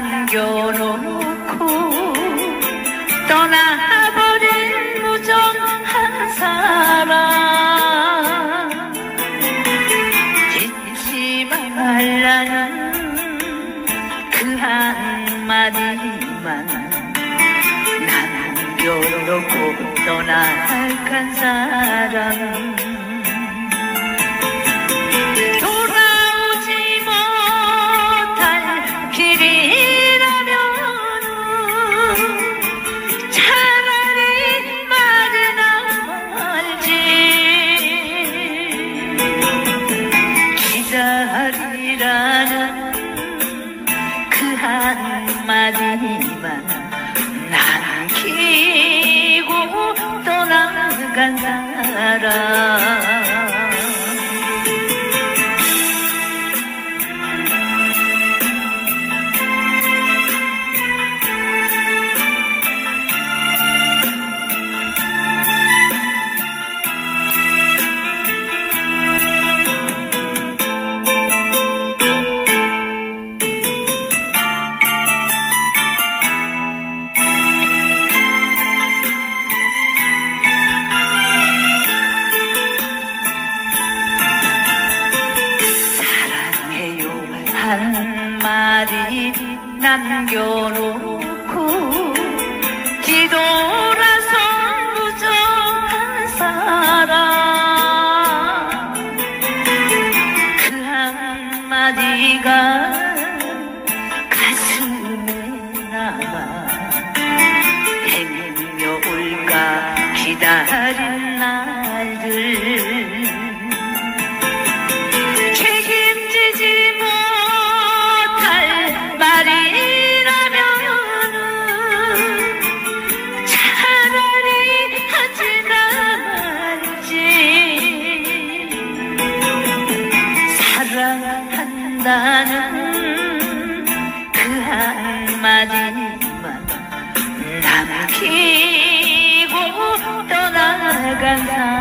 남겨놓고 떠나버린 무정한 사람. 잊지 말라는 그 한마디만 남겨놓고 떠나간 사람. 님은 나를 키고 떠나간 사람 한마디 남겨놓고 나는 그 한마디만 남기고 떠나간다.